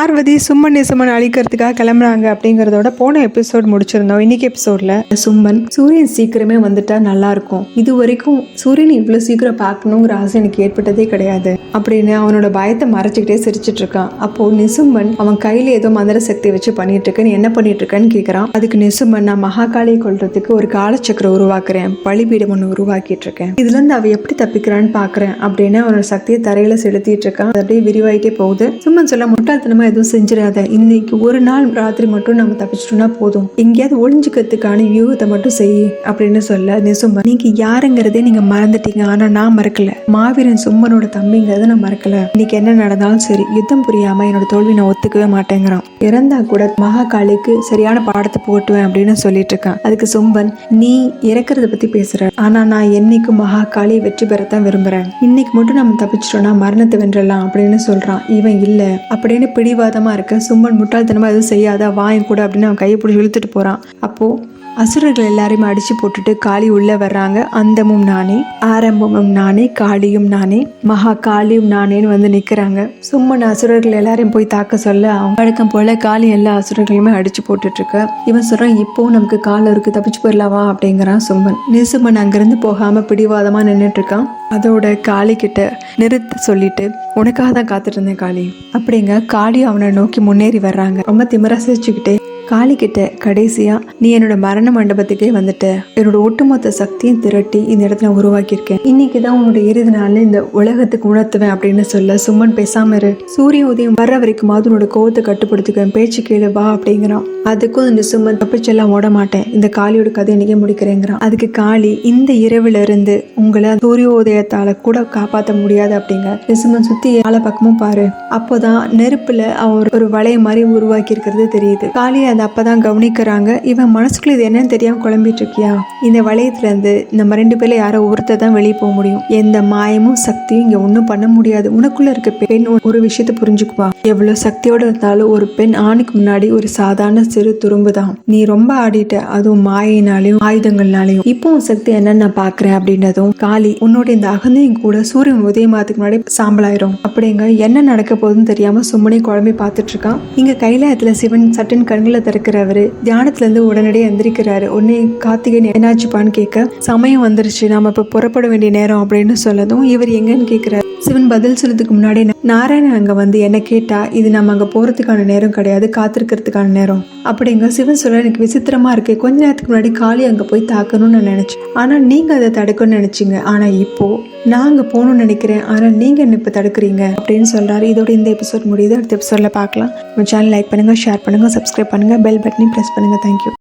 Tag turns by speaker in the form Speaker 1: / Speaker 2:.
Speaker 1: Parvati summon summon அழிக்கிறதுக்காக கிளம்புறாங்க அப்படிங்கறதோட போன episode முடிச்சிருந்தோம். இன்னைக்கு எபிசோட்ல சும்மன் சூரியன் சீக்கிரமே வந்துட்டா நல்லா இருக்கும். இது வரைக்கும் சூரியன் இவ்வளவு சீக்கிரம் பார்க்கணுங்கிற ஆசை எனக்கு ஏற்பட்டதே கிடையாது. அப்படின்னு அவனோட பயத்தை மறைச்சிக்கிட்டே சிரிச்சிட்டு இருக்கான். அப்போ நிசும்மன் அவன் கையில ஏதோ மந்திர சக்தி வச்சு பண்ணிட்டு இருக்கேன்னு என்ன பண்ணிட்டு இருக்கேன்னு கேக்குறான். அதுக்கு நிசும்மன் நான் மகாகாளியை கொள்றதுக்கு ஒரு காலச்சக்கரம் உருவாக்குறேன். பலிபீடம் ஒன்று உருவாக்கிட்டு இருக்கேன். இதுல இருந்து அவ எப்படி தப்பிக்கிறான்னு பாக்குறேன். அப்படின்னு அவனோட சக்தியை தரையில செலுத்திட்டு இருக்கான். அப்படியே விரிவாயிட்டே போகுது. சும்மன் சொல்ல முட்டாள்தனமா எதுவும் செஞ்சிடாத இன்னைக்கு ஒரு நாள் ராத்திரி மட்டும் நம்ம தப்பிச்சிட்டோம்னா போதும். எங்கேயாவது ஒளிஞ்சுக்கிறதுக்கான வியூகத்தை மட்டும் செய் அப்படின்னு சொல்ல நிசும்பன் நீங்க யாருங்கிறதே நீங்க மறந்துட்டீங்க. ஆனா நான் மறக்கல. மாவீரன் சும்மனோட தம்பிங்கிறத நான் மறக்கல. இன்னைக்கு என்ன நடந்தாலும் சரி யுத்தம் புரியாம என்னோட தோல்வி நான் ஒத்துக்கவே மாட்டேங்கிறான். இறந்தா கூட மகாகாளிக்கு சரியான பாடத்தை போட்டுவேன் அப்படின்னு சொல்லிட்டு இருக்கான். அதுக்கு சும்பன் நீ இறக்குறத பத்தி பேசுற. ஆனா நான் என்னைக்கும் மகாகாளி வெற்றி பெறத்தான் விரும்புறேன். இன்னைக்கு மட்டும் நம்ம தப்பிச்சிட்டோம்னா மரணத்தை வென்றலாம் அப்படின்னு சொல்றான். இவன் இல்ல அப்படின்னு பிடிவாதமா இருக்க சும்மன் முட்டாள்தனமா எதுவும் செய்யாத வாயும் கூட அப்படின்னு அவன் கையை பிடிச்சி இழுத்துட்டு போறான். அப்போ அசுரர்கள் எல்லாரையும் அடிச்சு போட்டுட்டு காளி உள்ள வர்றாங்க. அந்தமும் நானே ஆரம்பமும் நானே காளியும் நானே மகா காளியும் நானேன்னு வந்து நிக்கிறாங்க. சும்மன் அசுரர்கள் எல்லாரையும் போய் தாக்க சொல்ல அவங்க வழக்கம் போல காளி எல்லா அசுரர்களையுமே அடிச்சு போட்டுட்டு இருக்க இவன் சொல்றான் இப்போவும் நமக்கு கால இருக்கு தப்பிச்சு போயிடலாவா அப்படிங்கிறான் சும்மன். நிசுமன் அங்கிருந்து போகாம பிடிவாதமா நின்றுட்டு இருக்கான் அதோட காளி கிட்ட நிறுத்த சொல்லிட்டு உனக்காக தான் காத்துட்டு இருந்தேன் காளி. அப்படிங்க காளி அவனை நோக்கி முன்னேறி வர்றாங்க. ரொம்ப திமிரசிச்சுக்கிட்டே காளிக்கிட்ட காளி கிட்ட கடைசியா நீ என்னோட மரண மண்டபத்துக்கே வந்துட்ட. என்னோட ஒட்டுமொத்த சக்தியும் திரட்டி இந்த இடத்துல உருவாக்கியிருக்கேன். இன்னைக்கு தான் உன்னோட இறுதி நாள் இந்த உலகத்துக்கு உணர்த்துவேன் அப்படின்னு சொல்ல சும்மன் பேசாம இரு. சூரிய உதயம் வர்ற வரைக்குமாவது உன்னோட கோவத்தை கட்டுப்படுத்திக்குவேன் பேச்சு கேளு வா அப்படிங்கிறான். அதுக்கும் இந்த சும்மன் தப்பிச்செல்லாம் ஓட மாட்டேன். இந்த காளியோட கதை இன்னைக்கு முடிக்கிறேங்கிறான். அதுக்கு காளி இந்த இரவுல இருந்து உங்களை சூரியோதயத்தால கூட காப்பாற்ற முடியாது அப்படிங்க. சும்மன் சுத்தி ஆள பக்கமும் பாரு. அப்போதான் நெருப்புல அவன் ஒரு- ஒரு வளைய மாதிரி உருவாக்கி இருக்கிறது தெரியுது. காளி அதை அப்பதான் கவனிக்கிறாங்க. இவன் மனசுக்குள்ள இது என்னன்னு தெரியாமல் குழம்பிட்டு இருக்கியா இந்த வளையத்துல இருந்து நம்ம ரெண்டு பேர்ல யாரோ ஒருத்தர் தான் வெளியே போக முடியும். எந்த மாயமும் சக்தியும் இங்க ஒண்ணும் பண்ண முடியாது. உனக்குள்ள இருக்க பெண் ஒரு- விஷயத்தை புரிஞ்சுக்குவா. எவ்வளவு சக்தியோட இருந்தாலும் ஒரு பெண் ஆணுக்கு முன்னாடி ஒரு சாதாரண சிறு துரும்பு தான். நீ ரொம்ப ஆடிட்ட அதுவும் மாயினாலையும் ஆயுதங்கள்னாலையும். இப்போ உன் சக்தி என்னன்னு நான் பாக்குறேன் அப்படின்றதும் காளி உன்னோட இந்த அகந்தையும் கூட சூரியன் உதயமாத்துக்கு முன்னாடி சாம்பலாயிரும். அப்படிங்க என்ன நடக்க போகுதுன்னு தெரியாம சும்மனே குழம்பி பார்த்துட்டு இருக்கான். இங்க கைலாயத்துல சிவன் சட்டன் கண்களை திறக்கிறவரு தியானத்துல இருந்து உடனடியே எந்திரிக்கிறாரு. உடனே கார்த்திகேயன் என்னாச்சுப்பான்னு கேட்க சமயம் வந்துருச்சு. நாம இப்போ புறப்பட வேண்டிய நேரம் அப்படின்னு சொல்லதும் இவர் எங்கன்னு கேட்குறாரு. சிவன் பதில் சொல்றதுக்கு முன்னாடி நாராயணன் அங்க வந்து என்ன கேட்டா இது நம்ம அங்க போறதுக்கான நேரம் கிடையாது. காத்திருக்கிறதுக்கான நேரம். அப்படிங்க சிவன் சொல்ல எனக்கு விசித்திரமா இருக்கு. கொஞ்ச நேரத்துக்கு முன்னாடி காளி அங்கே போய் தாக்கணும்னு நான் நினச்சேன். ஆனா நீங்க அதை தடுக்கணும்னு நினச்சிங்க. ஆனா இப்போ நான் அங்க போகணும்னு நினைக்கிறேன். ஆனால் நீங்கள் என்ன இப்போ தடுக்கிறீங்க? அப்படின்னு சொல்கிறாரு இதோட இந்த எபிசோட் முடியுது. அடுத்த எபிசோடில் பார்க்கலாம். உங்கள் சேனல் லைக் பண்ணுங்க ஷேர் பண்ணுங்கள் சப்ஸ்கிரைப் பண்ணுங்க பெல் பட்டனையும் ப்ரெஸ் பண்ணுங்கள் தேங்க்யூ